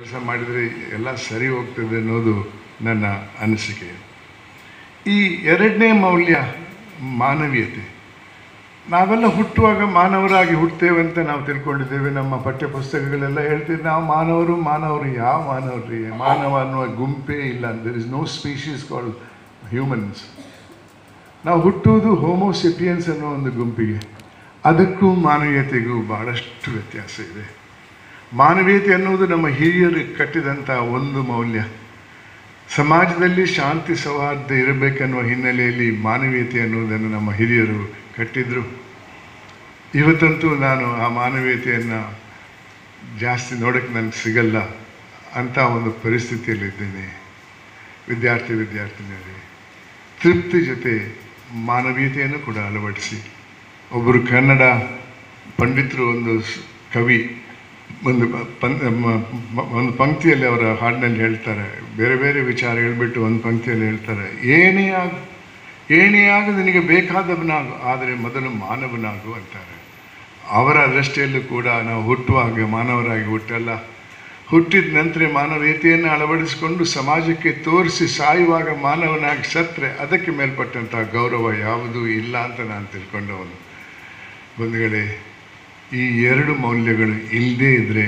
ಕೆಲಸ ಮಾಡಿದರೆ ಎಲ್ಲ ಸರಿ ಹೋಗ್ತದೆ ಅನ್ನೋದು ನನ್ನ ಅನಿಸಿಕೆ. ಈ ಎರಡನೇ ಮೌಲ್ಯ ಮಾನವೀಯತೆ. ನಾವೆಲ್ಲ ಹುಟ್ಟುವಾಗ ಮಾನವರಾಗಿ ಹುಟ್ಟುತ್ತೇವೆ ಅಂತ ನಾವು ತಿಳ್ಕೊಂಡಿದ್ದೇವೆ. ನಮ್ಮ ಪಠ್ಯ ಪುಸ್ತಕಗಳೆಲ್ಲ ಹೇಳ್ತೀವಿ ನಾವು ಮಾನವರು ಮಾನವರು, ಯಾವ ಮಾನವರು? ಮಾನವ ಅನ್ನುವ ಗುಂಪೇ ಇಲ್ಲ. There is no species called humans ನಾವು ಹುಟ್ಟುವುದು ಹೋಮೋಸಿಪಿಯನ್ಸ್ ಅನ್ನೋ ಒಂದು ಗುಂಪಿಗೆ. ಅದಕ್ಕೂ ಮಾನವೀಯತೆಗೂ ಭಾಳಷ್ಟು ವ್ಯತ್ಯಾಸ ಇದೆ. ಮಾನವೀಯತೆ ಅನ್ನುವುದು ನಮ್ಮ ಹಿರಿಯರು ಕಟ್ಟಿದಂಥ ಒಂದು ಮೌಲ್ಯ. ಸಮಾಜದಲ್ಲಿ ಶಾಂತಿ ಸೌಹಾರ್ದ ಇರಬೇಕೆನ್ನುವ ಹಿನ್ನೆಲೆಯಲ್ಲಿ ಮಾನವೀಯತೆ ಅನ್ನುವುದನ್ನು ನಮ್ಮ ಹಿರಿಯರು ಕಟ್ಟಿದ್ರು. ಇವತ್ತಂತೂ ನಾನು ಆ ಮಾನವೀಯತೆಯನ್ನು ಜಾಸ್ತಿ ನೋಡೋಕ್ಕೆ ನನಗೆ ಸಿಗಲ್ಲ ಅಂತ ಒಂದು ಪರಿಸ್ಥಿತಿಯಲ್ಲಿದ್ದೇನೆ. ವಿದ್ಯಾರ್ಥಿ, ವಿದ್ಯಾರ್ಥಿನಿಯರೇ, ತೃಪ್ತಿ ಜೊತೆ ಮಾನವೀಯತೆಯನ್ನು ಕೂಡ ಅಳವಡಿಸಿ. ಒಬ್ಬರು ಕನ್ನಡ ಪಂಡಿತರು ಒಂದು ಕವಿ ಒಂದು ಒಂದು ಪಂಕ್ತಿಯಲ್ಲಿ ಅವರ ಹಾಡಿನಲ್ಲಿ ಹೇಳ್ತಾರೆ. ಬೇರೆ ಬೇರೆ ವಿಚಾರ ಹೇಳ್ಬಿಟ್ಟು ಒಂದು ಪಂಕ್ತಿಯಲ್ಲಿ ಹೇಳ್ತಾರೆ. ಏನೇ ಆಗ ಏನೇ ಆಗ ನಿನಗೆ ಬೇಕಾದವನಾಗು, ಆದರೆ ಮೊದಲು ಮಾನವನಾಗು ಅಂತಾರೆ. ಅವರ ದೃಷ್ಟಿಯಲ್ಲೂ ಕೂಡ ನಾವು ಹುಟ್ಟುವಾಗ ಮಾನವರಾಗಿ ಹುಟ್ಟಲ್ಲ. ಹುಟ್ಟಿದ ನಂತರ ಮಾನವೀಯತೆಯನ್ನು ಅಳವಡಿಸಿಕೊಂಡು ಸಮಾಜಕ್ಕೆ ತೋರಿಸಿ ಸಾಯುವಾಗ ಮಾನವನಾಗಿ ಸತ್ತರೆ ಅದಕ್ಕೆ ಮೇಲ್ಪಟ್ಟಂಥ ಗೌರವ ಯಾವುದೂ ಇಲ್ಲ ಅಂತ ನಾನು ತಿಳ್ಕೊಂಡವನು. ಬಂಧುಗಳೇ ಈ ಎರಡು ಮೌಲ್ಯಗಳು ಇಲ್ಲದೇ ಇದ್ದರೆ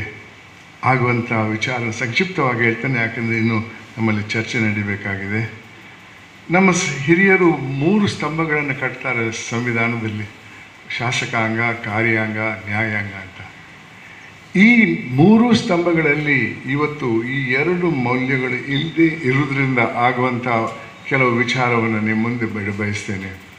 ಆಗುವಂಥ ವಿಚಾರ ಸಂಕ್ಷಿಪ್ತವಾಗಿ ಹೇಳ್ತೇನೆ, ಯಾಕಂದರೆ ಇನ್ನು ನಮ್ಮಲ್ಲಿ ಚರ್ಚೆ ನಡೀಬೇಕಾಗಿದೆ. ನಮ್ಮ ಹಿರಿಯರು ಮೂರು ಸ್ತಂಭಗಳನ್ನು ಕಟ್ತಾರೆ ಸಂವಿಧಾನದಲ್ಲಿ. ಶಾಸಕಾಂಗ ಕಾರ್ಯಾಂಗ, ನ್ಯಾಯಾಂಗ ಅಂತ. ಈ ಮೂರು ಸ್ತಂಭಗಳಲ್ಲಿ ಇವತ್ತು ಈ ಎರಡು ಮೌಲ್ಯಗಳು ಇಲ್ಲದೆ ಇರೋದ್ರಿಂದ ಆಗುವಂಥ ಕೆಲವು ವಿಚಾರವನ್ನು ನಿಮ್ಮ ಮುಂದೆ ಬಯಸ್ತೇನೆ.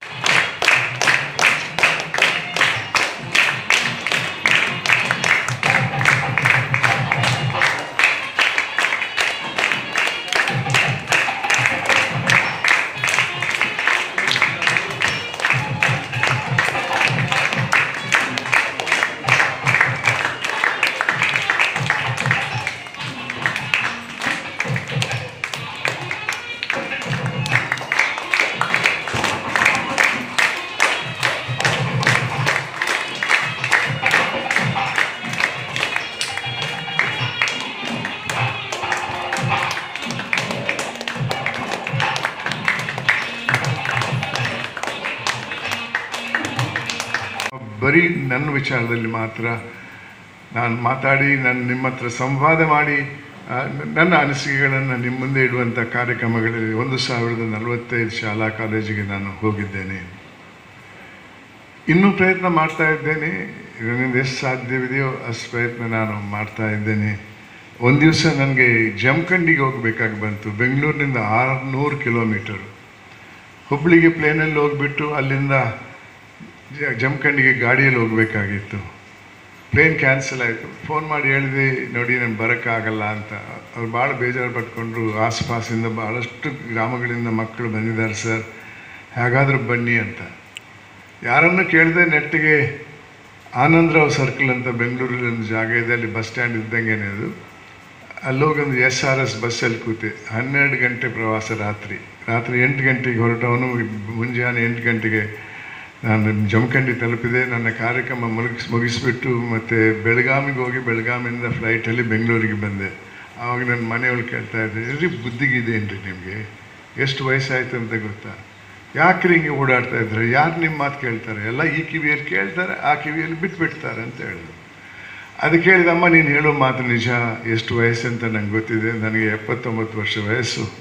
ಬರೀ ನನ್ನ ವಿಚಾರದಲ್ಲಿ ಮಾತ್ರ ನಾನು ಮಾತಾಡಿ ನಾನು ನಿಮ್ಮ ಹತ್ರ ಸಂವಾದ ಮಾಡಿ ನನ್ನ ಅನಿಸಿಕೆಗಳನ್ನು ನಿಮ್ಮ ಮುಂದೆ ಇಡುವಂಥ ಕಾರ್ಯಕ್ರಮಗಳಲ್ಲಿ ಒಂದು ಸಾವಿರದ ನಲವತ್ತೈದು ಶಾಲಾ ಕಾಲೇಜಿಗೆ ನಾನು ಹೋಗಿದ್ದೇನೆ. ಇನ್ನೂ ಪ್ರಯತ್ನ ಮಾಡ್ತಾ ಇದ್ದೇನೆ. ಇದರಿಂದ ಎಷ್ಟು ಸಾಧ್ಯವಿದೆಯೋ ಅಷ್ಟು ಪ್ರಯತ್ನ ನಾನು ಮಾಡ್ತಾ ಇದ್ದೇನೆ. ಒಂದು ದಿವಸ ನನಗೆ ಜಮಖಂಡಿಗೆ ಹೋಗಬೇಕಾಗಿ ಬಂತು. ಬೆಂಗಳೂರಿನಿಂದ ಆರುನೂರು ಕಿಲೋಮೀಟರು. ಹುಬ್ಳಿಗೆ ಪ್ಲೇನಲ್ಲಿ ಹೋಗ್ಬಿಟ್ಟು ಅಲ್ಲಿಂದ ಜಮಖಂಡಿಗೆ ಗಾಡಿಯಲ್ಲಿ ಹೋಗಬೇಕಾಗಿತ್ತು. ಪ್ಲೇನ್ ಕ್ಯಾನ್ಸಲ್ ಆಯಿತು. ಫೋನ್ ಮಾಡಿ ಹೇಳಿದೆ, ನೋಡಿ, ನಾನು ಬರೋಕ್ಕಾಗಲ್ಲ ಅಂತ. ಅವ್ರು ಭಾಳ ಬೇಜಾರು ಪಟ್ಕೊಂಡ್ರು. ಆಸುಪಾಸಿಂದ ಭಾಳಷ್ಟು ಗ್ರಾಮಗಳಿಂದ ಮಕ್ಕಳು ಬಂದಿದ್ದಾರೆ ಸರ್ ಹೇಗಾದರೂ ಬನ್ನಿ ಅಂತ. ಯಾರನ್ನು ಕೇಳಿದೆ ನೆಟ್ಟಿಗೆ ಆನಂದರಾವ್ ಸರ್ಕಲ್ ಅಂತ ಬೆಂಗಳೂರಲ್ಲಿ ಒಂದು ಜಾಗ ಇದೆ, ಅಲ್ಲಿ ಬಸ್ ಸ್ಟ್ಯಾಂಡ್ ಇದ್ದಂಗೆ ಅದು. ಅಲ್ಲೋಗೊಂದು ಎಸ್ ಆರ್ ಎಸ್ ಬಸ್ಸಲ್ಲಿ ಕೂತೆ. ಹನ್ನೆರಡು ಗಂಟೆ ಪ್ರವಾಸ ರಾತ್ರಿ. ರಾತ್ರಿ ಎಂಟು ಗಂಟೆಗೆ ಹೊರಟವನು, ಮುಂಜಾನೆ ಎಂಟು ಗಂಟೆಗೆ ನಾನು ಜಮಖಂಡಿ ತಲುಪಿದೆ. ನನ್ನ ಕಾರ್ಯಕ್ರಮ ಮುಗಿಸ್, ಮುಗಿಸ್ಬಿಟ್ಟು ಮತ್ತು ಬೆಳಗಾಮಿಗೆ ಹೋಗಿ ಬೆಳಗಾಮಿಂದ ಫ್ಲೈಟಲ್ಲಿ ಬೆಂಗಳೂರಿಗೆ ಬಂದೆ. ಆವಾಗ ನನ್ನ ಮನೆಯವಳು ಕೇಳ್ತಾ ಇದ್ದೆ, ಎಲ್ರಿ ಬುದ್ಧಿಗಿದೇನ್ರಿ ನಿಮಗೆ? ಎಷ್ಟು ವಯಸ್ಸಾಯ್ತು ಅಂತ ಗೊತ್ತಾ? ಯಾಕ್ರಿ ಹಿಂಗೆ ಓಡಾಡ್ತಾ ಇದ್ದಾರೆ? ಯಾರು ನಿಮ್ಮ ಮಾತು ಕೇಳ್ತಾರೆ? ಎಲ್ಲ ಈ ಕಿವಿಯಲ್ಲಿ ಕೇಳ್ತಾರೆ, ಆ ಕಿವಿಯಲ್ಲಿ ಬಿಟ್ಬಿಡ್ತಾರೆ, ಅಂತ ಹೇಳಿದ್ರು. ಅದಕ್ಕೆ ಹೇಳಿದಮ್ಮ ನೀನು ಹೇಳೋ ಮಾತು ನಿಜ. ಎಷ್ಟು ವಯಸ್ಸು ಅಂತ ನಂಗೆ ಗೊತ್ತಿದೆ. ನನಗೆ ಎಪ್ಪತ್ತೊಂಬತ್ತು ವರ್ಷ ವಯಸ್ಸು.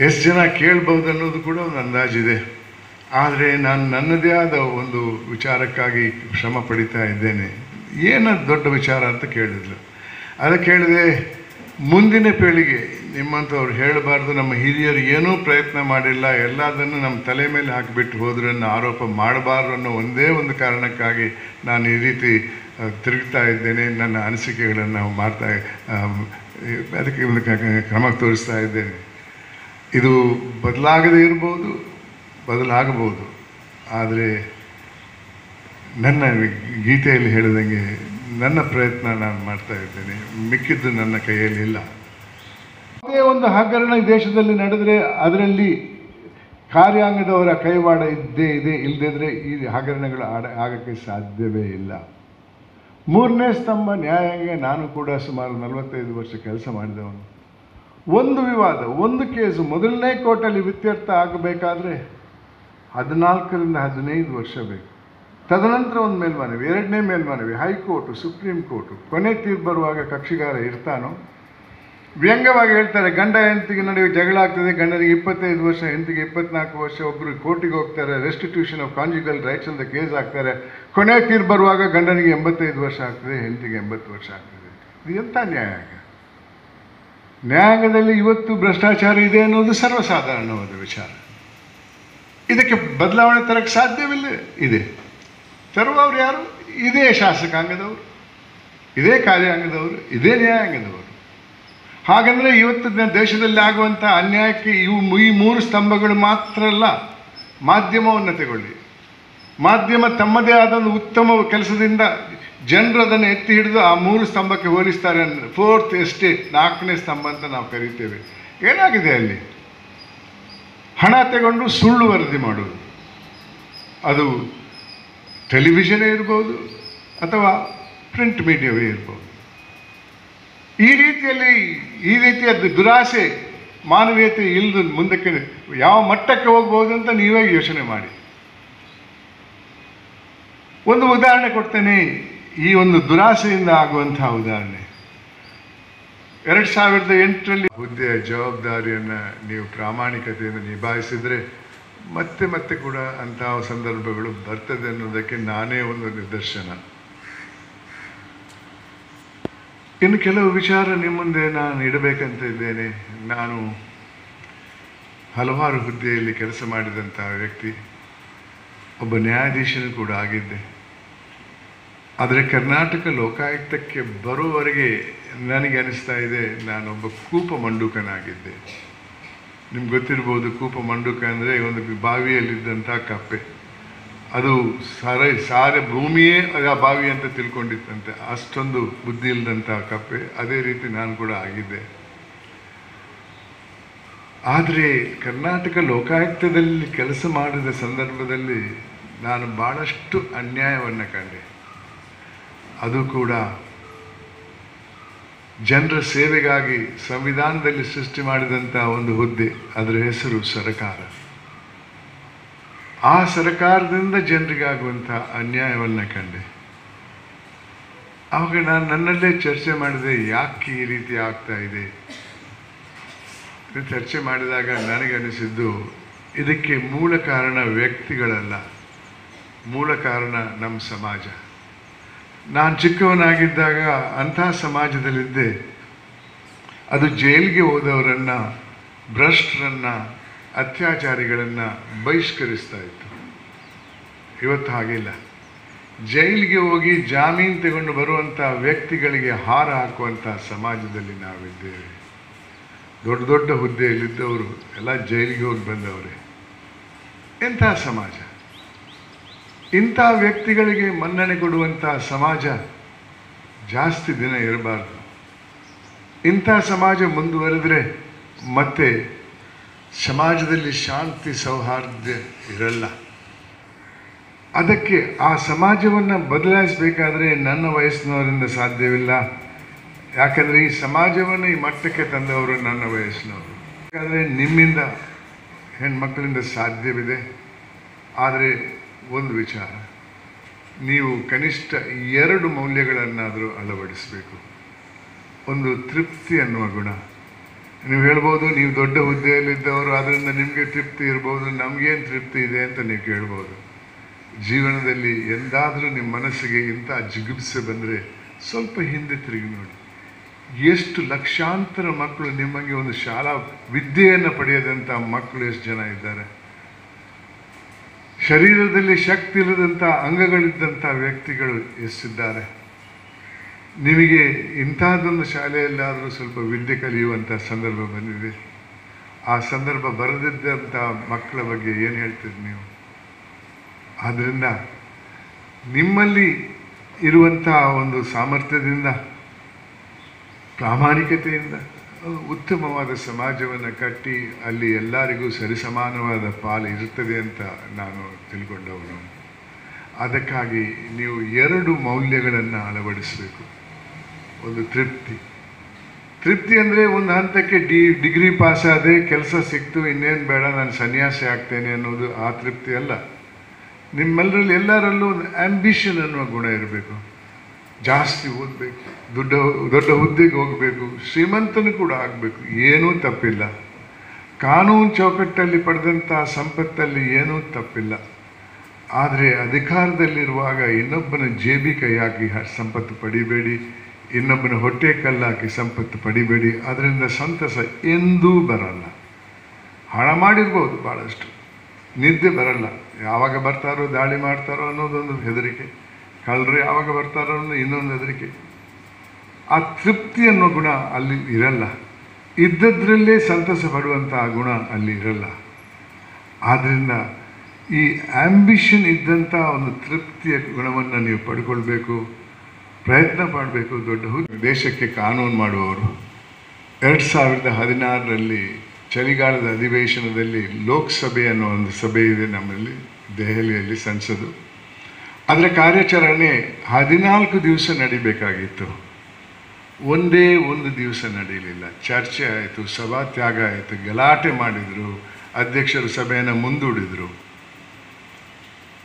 ಎಷ್ಟು ಜನ ಕೇಳ್ಬೋದು ಅನ್ನೋದು ಕೂಡ ಒಂದು ಅಂದಾಜಿದೆ. ಆದರೆ ನಾನು ನನ್ನದೇ ಆದ ಒಂದು ವಿಚಾರಕ್ಕಾಗಿ ಶ್ರಮ ಪಡಿತಾ ಇದ್ದೇನೆ. ಏನು ದೊಡ್ಡ ವಿಚಾರ ಅಂತ ಕೇಳಿದ್ರು ಅದಕ್ಕೆ ಹೇಳಿದೆ ಮುಂದಿನ ಪೀಳಿಗೆ ನಿಮ್ಮಂಥವ್ರು ಹೇಳಬಾರ್ದು, ನಮ್ಮ ಹಿರಿಯರು ಏನೂ ಪ್ರಯತ್ನ ಮಾಡಿಲ್ಲ, ಎಲ್ಲದನ್ನು ನಮ್ಮ ತಲೆ ಮೇಲೆ ಹಾಕಿಬಿಟ್ಟು ಹೋದ್ರನ್ನು ಆರೋಪ ಮಾಡಬಾರ್ದು ಅನ್ನೋ ಒಂದೇ ಒಂದು ಕಾರಣಕ್ಕಾಗಿ ನಾನು ಈ ರೀತಿ ತಿರುಗ್ತಾ ಇದ್ದೇನೆ, ನನ್ನ ಅನಿಸಿಕೆಗಳನ್ನು ಮಾಡ್ತಾ ಅದಕ್ಕೆ ಒಂದು ಕ್ರಮ ತೋರಿಸ್ತಾ ಇದ್ದೇನೆ. ಇದು ಬದಲಾಗದೇ ಇರ್ಬೋದು ಬದಲಾಗಬಹುದು. ಆದರೆ ನನ್ನ ಗೀತೆಯಲ್ಲಿ ಹೇಳಿದಂಗೆ ನನ್ನ ಪ್ರಯತ್ನ ನಾನು ಮಾಡ್ತಾ ಇದ್ದೇನೆ. ಮಿಕ್ಕಿದ್ದು ನನ್ನ ಕೈಯಲ್ಲಿ ಇಲ್ಲ. ಅದೇ ಒಂದು ಹಗರಣ ದೇಶದಲ್ಲಿ ನಡೆದರೆ ಅದರಲ್ಲಿ ಕಾರ್ಯಾಂಗದವರ ಕೈವಾಡ ಇದ್ದೇ ಇದೆ. ಇಲ್ಲದಿದ್ದರೆ ಈ ಹಗರಣಗಳು ಆಡ ಆಗೋಕ್ಕೆ ಸಾಧ್ಯವೇ ಇಲ್ಲ. ಮೂರನೇ ಸ್ತಂಭ ನ್ಯಾಯಾಂಗ. ನಾನು ಕೂಡ ಸುಮಾರು ನಲವತ್ತೈದು ವರ್ಷ ಕೆಲಸ ಮಾಡಿದವನು. ಒಂದು ವಿವಾದ, ಒಂದು ಕೇಸು. ಮೊದಲನೇ ಕೋರ್ಟಲ್ಲಿ ವ್ಯತ್ಯರ್ಥ ಆಗಬೇಕಾದ್ರೆ ಹದಿನಾಲ್ಕರಿಂದ ಹದಿನೈದು ವರ್ಷ ಬೇಕು. ತದನಂತರ ಒಂದು ಮೇಲ್ಮನವಿ, ಎರಡನೇ ಮೇಲ್ಮನವಿ, ಹೈಕೋರ್ಟು, ಸುಪ್ರೀಂ ಕೋರ್ಟು. ಕೊನೆ ತೀರ್ಪು ಬರುವಾಗ ಕಕ್ಷಿಗಾರ ಇರ್ತಾನೋ? ವ್ಯಂಗ್ಯವಾಗಿ ಹೇಳ್ತಾರೆ, ಗಂಡ ಹೆಂಡತಿಗೆ ನಡುವೆ ಜಗಳ ಆಗ್ತದೆ, ಗಂಡನಿಗೆ ಇಪ್ಪತ್ತೈದು ವರ್ಷ, ಹೆಂಡತಿಗೆ ಇಪ್ಪತ್ನಾಲ್ಕು ವರ್ಷ ಒಬ್ಬರು ಕೋರ್ಟಿಗೆ ಹೋಗ್ತಾರೆ ರೆಸ್ಟಿಟ್ಯೂಷನ್ ಆಫ್ ಕಾನ್ಜುಗಲ್ ರೈಟ್ಸ್ ಅಂತ ಕೇಸ್ ಹಾಕ್ತಾರೆ. ಕೊನೆ ತೀರ್ಪು ಬರುವಾಗ ಗಂಡನಿಗೆ ಎಂಬತ್ತೈದು ವರ್ಷ ಆಗ್ತದೆ, ಹೆಂಡತಿಗೆ ಎಂಬತ್ತು ವರ್ಷ ಆಗ್ತದೆ. ಇದು ಎಂಥ ನ್ಯಾಯಾಂಗ? ನ್ಯಾಯಾಂಗದಲ್ಲಿ ಇವತ್ತು ಭ್ರಷ್ಟಾಚಾರ ಇದೆ ಅನ್ನೋದು ಸರ್ವಸಾಧಾರಣವಾದ ವಿಚಾರ. ಇದಕ್ಕೆ ಬದಲಾವಣೆ ತರಕ್ಕೆ ಸಾಧ್ಯವಿಲ್ಲ. ಇದೆ. ತರುವವರು ಯಾರು? ಇದೇ ಶಾಸಕಾಂಗದವರು, ಇದೇ ಕಾರ್ಯಾಂಗದವರು, ಇದೇ ನ್ಯಾಯಾಂಗದವರು. ಹಾಗಂದರೆ ಇವತ್ತು ನ- ದೇಶದಲ್ಲಿ ಆಗುವಂಥ ಅನ್ಯಾಯಕ್ಕೆ ಇವು ಈ ಮೂರು ಸ್ತಂಭಗಳು ಮಾತ್ರ ಅಲ್ಲ, ಮಾಧ್ಯಮವನ್ನು ತಗೊಳ್ಳಿ. ಮಾಧ್ಯಮ ತಮ್ಮದೇ ಆದ ಒಂದು ಉತ್ತಮ ಕೆಲಸದಿಂದ ಜನರು ಅದನ್ನು ಎತ್ತಿ ಹಿಡಿದು ಆ ಮೂರು ಸ್ತಂಭಕ್ಕೆ ಹೋಲಿಸ್ತಾರೆ ಫೋರ್ತ್ ಎಸ್ಟೇಟ್ ನಾಲ್ಕನೇ ಸ್ತಂಭ ಅಂತ ನಾವು ಕರಿತೇವೆ. ಏನಾಗಿದೆ ಅಲ್ಲಿ? ಹಣ ತಗೊಂಡು ಸುಳ್ಳು ವರದಿ ಮಾಡೋದು ಅದು ಟೆಲಿವಿಷನೇ ಇರ್ಬೋದು ಅಥವಾ ಪ್ರಿಂಟ್ ಮೀಡಿಯಾವೇ ಇರ್ಬೋದು. ಈ ರೀತಿಯಲ್ಲಿ, ಈ ರೀತಿಯ ದುರಾಸೆ, ಮಾನವೀಯತೆ ಇಲ್ಲದ ಮುಂದಕ್ಕೆ ಯಾವ ಮಟ್ಟಕ್ಕೆ ಹೋಗ್ಬೋದು ಅಂತ ನೀವೇ ಯೋಚನೆ ಮಾಡಿ. ಒಂದು ಉದಾಹರಣೆ ಕೊಡ್ತೇನೆ. ಈ ಒಂದು ದುರಾಸೆಯಿಂದ ಆಗುವಂತಹ ಉದಾಹರಣೆ. ಎರಡು ಸಾವಿರದ ಎಂಟರಲ್ಲಿ ಹುದ್ದೆಯ ಜವಾಬ್ದಾರಿಯನ್ನು ನೀವು ಪ್ರಾಮಾಣಿಕತೆಯಿಂದ ನಿಭಾಯಿಸಿದರೆ ಮತ್ತೆ ಮತ್ತೆ ಕೂಡ ಅಂತಹ ಸಂದರ್ಭಗಳು ಬರ್ತದೆ ಅನ್ನೋದಕ್ಕೆ ನಾನೇ ಒಂದು ನಿದರ್ಶನ. ಇನ್ನು ಕೆಲವು ವಿಚಾರ ನಿಮ್ಮ ಮುಂದೆ ನಾನು ಇಡಬೇಕಂತ ಇದ್ದೇನೆ. ನಾನು ಹಲವಾರು ಹುದ್ದೆಯಲ್ಲಿ ಕೆಲಸ ಮಾಡಿದಂತಹ ವ್ಯಕ್ತಿ, ಒಬ್ಬ ನ್ಯಾಯಾಧೀಶನು ಕೂಡ ಆಗಿದ್ದೆ. ಆದರೆ ಕರ್ನಾಟಕ ಲೋಕಾಯುಕ್ತಕ್ಕೆ ಬರುವವರೆಗೆ ನನಗೆ ಅನಿಸ್ತಾ ಇದೆ, ನಾನೊಬ್ಬ ಕೂಪ ಮಂಡುಕನಾಗಿದ್ದೆ. ನಿಮ್ಗೆ ಗೊತ್ತಿರ್ಬೋದು, ಕೂಪ ಮಂಡುಕ ಅಂದರೆ ಒಂದು ಬಾವಿಯಲ್ಲಿದ್ದಂಥ ಕಪ್ಪೆ. ಅದು ಸಾರ ಸಾರ ಭೂಮಿಯೇ ಆ ಬಾವಿ ಅಂತ ತಿಳ್ಕೊಂಡಿತ್ತಂತೆ. ಅಷ್ಟೊಂದು ಬುದ್ಧಿ ಇಲ್ಲದಂಥ ಕಪ್ಪೆ. ಅದೇ ರೀತಿ ನಾನು ಕೂಡ ಆಗಿದ್ದೆ. ಆದರೆ ಕರ್ನಾಟಕ ಲೋಕಾಯುಕ್ತದಲ್ಲಿ ಕೆಲಸ ಮಾಡಿದ ಸಂದರ್ಭದಲ್ಲಿ ನಾನು ಭಾಳಷ್ಟು ಅನ್ಯಾಯವನ್ನು ಕಂಡೆ. ಅದು ಕೂಡ ಜನರ ಸೇವೆಗಾಗಿ ಸಂವಿಧಾನದಲ್ಲಿ ಸೃಷ್ಟಿ ಮಾಡಿದಂಥ ಒಂದು ಹುದ್ದೆ, ಅದರ ಹೆಸರು ಸರಕಾರ. ಆ ಸರಕಾರದಿಂದ ಜನರಿಗಾಗುವಂಥ ಅನ್ಯಾಯವನ್ನು ಕಂಡೆ. ಆವಾಗ ನಾನು ನನ್ನಲ್ಲೇ ಚರ್ಚೆ ಮಾಡಿದೆ, ಯಾಕೆ ಈ ರೀತಿ ಆಗ್ತಾ ಇದೆ? ಚರ್ಚೆ ಮಾಡಿದಾಗ ನನಗನಿಸಿದ್ದು ಇದಕ್ಕೆ ಮೂಲ ಕಾರಣ ವ್ಯಕ್ತಿಗಳಲ್ಲ. ಮೂಲ ಕಾರಣ ನಮ್ಮ ಸಮಾಜ. ನಾನು ಚಿಕ್ಕವನಾಗಿದ್ದಾಗ ಅಂಥ ಸಮಾಜದಲ್ಲಿದ್ದೆ. ಅದು ಜೈಲಿಗೆ ಹೋದವರನ್ನು, ಭ್ರಷ್ಟರನ್ನು, ಅತ್ಯಾಚಾರಿಗಳನ್ನು ಬಹಿಷ್ಕರಿಸ್ತಾ ಇತ್ತು. ಇವತ್ತು ಹಾಗಿಲ್ಲ ಜೈಲಿಗೆ ಹೋಗಿ ಜಾಮೀನು ತಗೊಂಡು ಬರುವಂಥ ವ್ಯಕ್ತಿಗಳಿಗೆ ಹಾರ ಹಾಕುವಂಥ ಸಮಾಜದಲ್ಲಿ ನಾವಿದ್ದೇವೆ. ದೊಡ್ಡ ದೊಡ್ಡ ಹುದ್ದೆಯಲ್ಲಿದ್ದವರು ಎಲ್ಲ ಜೈಲಿಗೆ ಹೋಗಿ ಬಂದವರೇ. ಎಂಥ ಸಮಾಜ? ಇಂಥ ವ್ಯಕ್ತಿಗಳಿಗೆ ಮನ್ನಣೆ ಕೊಡುವಂಥ ಸಮಾಜ ಜಾಸ್ತಿ ದಿನ ಇರಬಾರ್ದು. ಇಂಥ ಸಮಾಜ ಮುಂದುವರೆದ್ರೆ ಮತ್ತೆ ಸಮಾಜದಲ್ಲಿ ಶಾಂತಿ ಸೌಹಾರ್ದ ಇರಲ್ಲ. ಅದಕ್ಕೆ ಆ ಸಮಾಜವನ್ನು ಬದಲಾಯಿಸಬೇಕಾದ್ರೆ ನನ್ನ ವಯಸ್ಸಿನವರಿಂದ ಸಾಧ್ಯವಿಲ್ಲ. ಯಾಕಂದರೆ ಈ ಸಮಾಜವನ್ನು ಈ ಮಟ್ಟಕ್ಕೆ ತಂದವರು ನನ್ನ ವಯಸ್ಸಿನವರು. ಯಾಕಂದರೆ ನಿಮ್ಮಿಂದ ಹೆಣ್ಮಕ್ಕಳಿಂದ ಸಾಧ್ಯವಿದೆ. ಆದರೆ ಒಂದು ವಿಚಾರ. ನೀವು ಕನಿಷ್ಠ ಎರಡು ಮೌಲ್ಯಗಳನ್ನಾದರೂ ಅಳವಡಿಸಬೇಕು. ಒಂದು ತೃಪ್ತಿ ಅನ್ನುವ ಗುಣ. ನೀವು ಹೇಳ್ಬೋದು, ನೀವು ದೊಡ್ಡ ಹುದ್ದೆಯಲ್ಲಿದ್ದವರು ಅದರಿಂದ ನಿಮಗೆ ತೃಪ್ತಿ ಇರ್ಬೋದು, ನಮಗೇನು ತೃಪ್ತಿ ಇದೆ ಅಂತ ನೀವು ಕೇಳ್ಬೋದು. ಜೀವನದಲ್ಲಿ ಎಂದಾದರೂ ನಿಮ್ಮ ಮನಸ್ಸಿಗೆ ಇಂಥ ಜಿಗುಪ್ಸೆ ಬಂದರೆ ಸ್ವಲ್ಪ ಹಿಂದೆ ತಿರುಗಿ ನೋಡಿ. ಎಷ್ಟು ಲಕ್ಷಾಂತರ ಮಕ್ಕಳು ನಿಮಗೆ ಒಂದು ಶಾಲಾ ವಿದ್ಯೆಯನ್ನು ಪಡೆಯದಂಥ ಮಕ್ಕಳು ಎಷ್ಟು ಜನ ಇದ್ದಾರೆ? ಶರೀರದಲ್ಲಿ ಶಕ್ತಿ ಇಲ್ಲದಂಥ ಅಂಗಗಳಿದ್ದಂಥ ವ್ಯಕ್ತಿಗಳು ಎಷ್ಟಿದ್ದಾರೆ ನಿಮಗೆ ಇಂಥದ್ದೊಂದು ಶಾಲೆಯಲ್ಲಾದರೂ ಸ್ವಲ್ಪ ವಿದ್ಯೆ ಕಲಿಯುವಂಥ ಸಂದರ್ಭ ಬಂದಿದೆ. ಆ ಸಂದರ್ಭ ಬರೆದಿದ್ದಂಥ ಮಕ್ಕಳ ಬಗ್ಗೆ ಏನು ಹೇಳ್ತೀರಿ ನೀವು? ಆದ್ದರಿಂದ ನಿಮ್ಮಲ್ಲಿ ಇರುವಂಥ ಒಂದು ಸಾಮರ್ಥ್ಯದಿಂದ, ಪ್ರಾಮಾಣಿಕತೆಯಿಂದ ಉತ್ತಮವಾದ ಸಮಾಜವನ್ನು ಕಟ್ಟಿ ಅಲ್ಲಿ ಎಲ್ಲರಿಗೂ ಸರಿಸಮಾನವಾದ ಪಾಲು ಇರುತ್ತದೆ ಅಂತ ನಾನು ತಿಳ್ಕೊಂಡವನು. ಅದಕ್ಕಾಗಿ ನೀವು ಎರಡು ಮೌಲ್ಯಗಳನ್ನು ಅಳವಡಿಸಬೇಕು. ಒಂದು ತೃಪ್ತಿ. ತೃಪ್ತಿ ಅಂದರೆ ಒಂದು ಹಂತಕ್ಕೆ ಡಿ, ಡಿಗ್ರಿ ಪಾಸ್ ಆದರೆ ಕೆಲಸ ಸಿಕ್ತು, ಇನ್ನೇನು ಬೇಡ, ನಾನು ಸನ್ಯಾಸಿ ಆಗ್ತೇನೆ ಅನ್ನೋದು ಆ ತೃಪ್ತಿ ಅಲ್ಲ. ನಿಮ್ಮೆಲ್ಲರಲ್ಲಿ ಎಲ್ಲರಲ್ಲೂ ಒಂದು ಆಂಬಿಷನ್ ಅನ್ನುವ ಗುಣ ಇರಬೇಕು. ಜಾಸ್ತಿ ಓದಬೇಕು, ದೊಡ್ಡ ದೊಡ್ಡ ಹುದ್ದೆಗೆ ಹೋಗಬೇಕು, ಶ್ರೀಮಂತನು ಕೂಡ ಆಗಬೇಕು, ಏನೂ ತಪ್ಪಿಲ್ಲ. ಕಾನೂನು ಚೌಕಟ್ಟಲ್ಲಿ ಪಡೆದಂಥ ಸಂಪತ್ತಲ್ಲಿ ಏನೂ ತಪ್ಪಿಲ್ಲ. ಆದರೆ ಅಧಿಕಾರದಲ್ಲಿರುವಾಗ ಇನ್ನೊಬ್ಬನ ಜೇಬಿ ಕೈ ಹಾಕಿ ಸಂಪತ್ತು ಪಡಿಬೇಡಿ, ಇನ್ನೊಬ್ಬನ ಹೊಟ್ಟೆ ಕಲ್ಲಾಕಿ ಸಂಪತ್ತು ಪಡಿಬೇಡಿ, ಅದರಿಂದ ಸಂತಸ ಎಂದೂ ಬರಲ್ಲ. ಹಣ ಮಾಡಿರ್ಬೋದು ಭಾಳಷ್ಟು. ನಿದ್ದೆ ಬರಲ್ಲ. ಯಾವಾಗ ಬರ್ತಾರೋ, ದಾಳಿ ಮಾಡ್ತಾರೋ ಅನ್ನೋದೊಂದು ಹೆದರಿಕೆ. ಕಳ್ಳರು ಯಾವಾಗ ಬರ್ತಾರೋ ಇನ್ನೊಂದು ಹೆದರಿಕೆ. ಆ ತೃಪ್ತಿ ಅನ್ನೋ ಗುಣ ಅಲ್ಲಿ ಇರಲ್ಲ. ಇದ್ದದ್ರಲ್ಲೇ ಸಂತಸ ಪಡುವಂಥ ಗುಣ ಅಲ್ಲಿ ಇರಲ್ಲ. ಆದ್ದರಿಂದ ಈ ಆಂಬಿಷನ್ ಇದ್ದಂಥ ಒಂದು ತೃಪ್ತಿಯ ಗುಣವನ್ನು ನೀವು ಪಡ್ಕೊಳ್ಬೇಕು, ಪ್ರಯತ್ನ ಮಾಡಬೇಕು ದೊಡ್ಡ ದೇಶಕ್ಕೆ ಕಾನೂನು ಮಾಡುವವರು, ಎರಡು ಸಾವಿರದ ಹದಿನಾರರಲ್ಲಿ ಚಳಿಗಾಲದ ಅಧಿವೇಶನದಲ್ಲಿ ಲೋಕಸಭೆ ಅನ್ನೋ ಒಂದು ಸಭೆ ಇದೆ ನಮ್ಮಲ್ಲಿ, ದೆಹಲಿಯಲ್ಲಿ ಸಂಸದು ಅದರ ಕಾರ್ಯಾಚರಣೆ ಹದಿನಾಲ್ಕು ದಿವಸ ನಡಿಬೇಕಾಗಿತ್ತು. ಒಂದೇ ಒಂದು ದಿವಸ ನಡೆಯಲಿಲ್ಲ ಚರ್ಚೆ ಆಯಿತು ಸಭಾತ್ಯಾಗ ಆಯಿತು, ಗಲಾಟೆ ಮಾಡಿದರು, ಅಧ್ಯಕ್ಷರು ಸಭೆಯನ್ನು ಮುಂದೂಡಿದರು.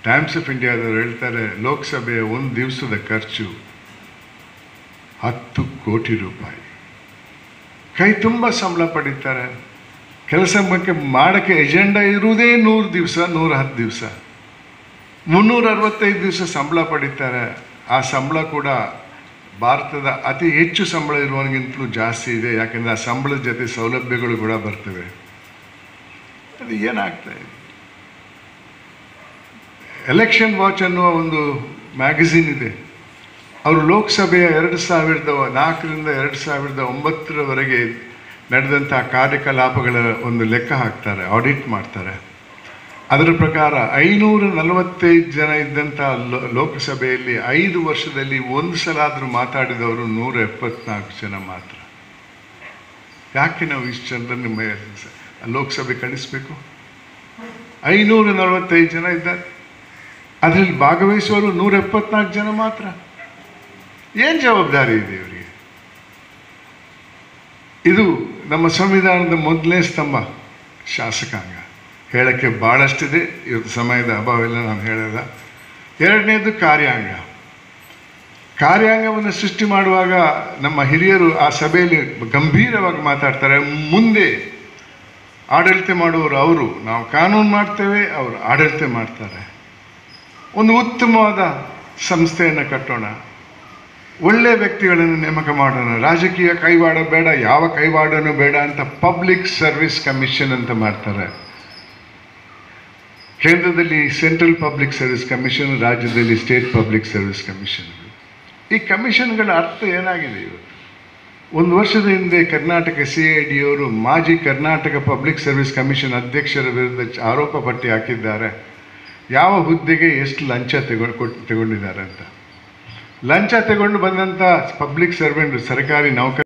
ಟೈಮ್ಸ್ ಆಫ್ ಇಂಡಿಯಾದವರು ಹೇಳ್ತಾರೆ, ಲೋಕಸಭೆಯ ಒಂದು ದಿವಸದ ಖರ್ಚು ಹತ್ತು ಕೋಟಿ ರೂಪಾಯಿ. ಕೈ ತುಂಬ ಸಂಬಳ ಪಡೀತಾರೆ. ಕೆಲಸ ಬಗ್ಗೆ ಮಾಡೋಕ್ಕೆ ಎಜೆಂಡಾ ಇರುವುದೇ ನೂರು ದಿವಸ, ನೂರ ಹತ್ತು ದಿವಸ. ಮುನ್ನೂರ ಅರವತ್ತೈದು ದಿವಸ ಸಂಬಳ ಪಡಿತಾರೆ. ಆ ಸಂಬಳ ಕೂಡ ಭಾರತದ ಅತಿ ಹೆಚ್ಚು ಸಂಬಳ ಇರುವವನಿಗಿಂತಲೂ ಜಾಸ್ತಿ ಇದೆ. ಯಾಕೆಂದರೆ ಆ ಸಂಬಳದ ಜೊತೆ ಸೌಲಭ್ಯಗಳು ಕೂಡ ಬರ್ತವೆ. ಅದು ಏನಾಗ್ತಾ ಇದೆ? ಎಲೆಕ್ಷನ್ ವಾಚ್ ಅನ್ನುವ ಒಂದು ಮ್ಯಾಗಝಿನ್ ಇದೆ. ಅವರು ಲೋಕಸಭೆಯ ಎರಡು ಸಾವಿರದ ನಾಲ್ಕರಿಂದ ಎರಡು ಸಾವಿರದ ಒಂಬತ್ತರವರೆಗೆ ನಡೆದಂಥ ಕಾರ್ಯಕಲಾಪಗಳ ಒಂದು ಲೆಕ್ಕ ಹಾಕ್ತಾರೆ ಆಡಿಟ್ ಮಾಡ್ತಾರೆ. ಅದರ ಪ್ರಕಾರ ಐನೂರ ನಲವತ್ತೈದು ಜನ ಇದ್ದಂಥ ಲೋಕಸಭೆಯಲ್ಲಿ ಐದು ವರ್ಷದಲ್ಲಿ ಒಂದು ಸಲ ಆದರೂ ಮಾತಾಡಿದವರು ನೂರ ಎಪ್ಪತ್ನಾಲ್ಕು ಜನ ಮಾತ್ರ. ಯಾಕೆ ನಾವು ಇಷ್ಟು ಜನರನ್ನು ಲೋಕಸಭೆ ಕಳಿಸ್ಬೇಕು? ಐನೂರ ನಲವತ್ತೈದು ಜನ ಇದ್ದಾರೆ. ಅದರಲ್ಲಿ ಭಾಗವಹಿಸುವವರು ನೂರ ಎಪ್ಪತ್ನಾಲ್ಕು ಜನ ಮಾತ್ರ. ಏನು ಜವಾಬ್ದಾರಿ ಇದೆ ಇವರಿಗೆ? ಇದು ನಮ್ಮ ಸಂವಿಧಾನದ ಮೊದಲನೇ ಸ್ತಂಭ, ಶಾಸಕಾಂಗ. ಹೇಳಕ್ಕೆ ಭಾಳಷ್ಟಿದೆ ಇವತ್ತು ಸಮಯದ ಅಭಾವ ನಾನು ಹೇಳಲ್ಲ ಎರಡನೇದು ಕಾರ್ಯಾಂಗ. ಕಾರ್ಯಾಂಗವನ್ನು ಸೃಷ್ಟಿ ಮಾಡುವಾಗ ನಮ್ಮ ಹಿರಿಯರು ಆ ಸಭೆಯಲ್ಲಿ ಗಂಭೀರವಾಗಿ ಮಾತಾಡ್ತಾರೆ. ಮುಂದೆ ಆಡಳಿತ ಮಾಡುವವರು ಅವರು. ನಾವು ಕಾನೂನು ಮಾಡ್ತೇವೆ, ಅವರು ಆಡಳಿತ ಮಾಡ್ತಾರೆ. ಒಂದು ಉತ್ತಮವಾದ ಸಂಸ್ಥೆಯನ್ನು ಕಟ್ಟೋಣ. ಒಳ್ಳೆಯ ವ್ಯಕ್ತಿಗಳನ್ನು ನೇಮಕ ಮಾಡೋಣ. ರಾಜಕೀಯ ಕೈವಾಡ ಬೇಡ, ಯಾವ ಕೈವಾಡನೂ ಬೇಡ ಅಂತ ಪಬ್ಲಿಕ್ ಸರ್ವಿಸ್ ಕಮಿಷನ್ ಅಂತ ಮಾಡ್ತಾರೆ. ಕೇಂದ್ರದಲ್ಲಿ ಸೆಂಟ್ರಲ್ ಪಬ್ಲಿಕ್ ಸರ್ವಿಸ್ ಕಮಿಷನ್, ರಾಜ್ಯದಲ್ಲಿ ಸ್ಟೇಟ್ ಪಬ್ಲಿಕ್ ಸರ್ವಿಸ್ ಕಮಿಷನ್. ಈ ಕಮಿಷನ್ಗಳ ಅರ್ಥ ಏನಾಗಿದೆ ಇವತ್ತು? ಒಂದು ವರ್ಷದ ಹಿಂದೆ ಕರ್ನಾಟಕ ಸಿ ಐ ಡಿಯವರು ಮಾಜಿ ಕರ್ನಾಟಕ ಪಬ್ಲಿಕ್ ಸರ್ವಿಸ್ ಕಮಿಷನ್ ಅಧ್ಯಕ್ಷರ ವಿರುದ್ಧ ಆರೋಪ ಪಟ್ಟಿ ಹಾಕಿದ್ದಾರೆ. ಯಾವ ಹುದ್ದೆಗೆ ಎಷ್ಟು ಲಂಚ ತಗೊಂಡು ಕೊಟ್ಟು ತಗೊಂಡಿದ್ದಾರೆ ಅಂತ. ಲಂಚ ತಗೊಂಡು ಬಂದಂಥ ಪಬ್ಲಿಕ್ ಸರ್ವೆಂಟ್, ಸರ್ಕಾರಿ ನೌಕರ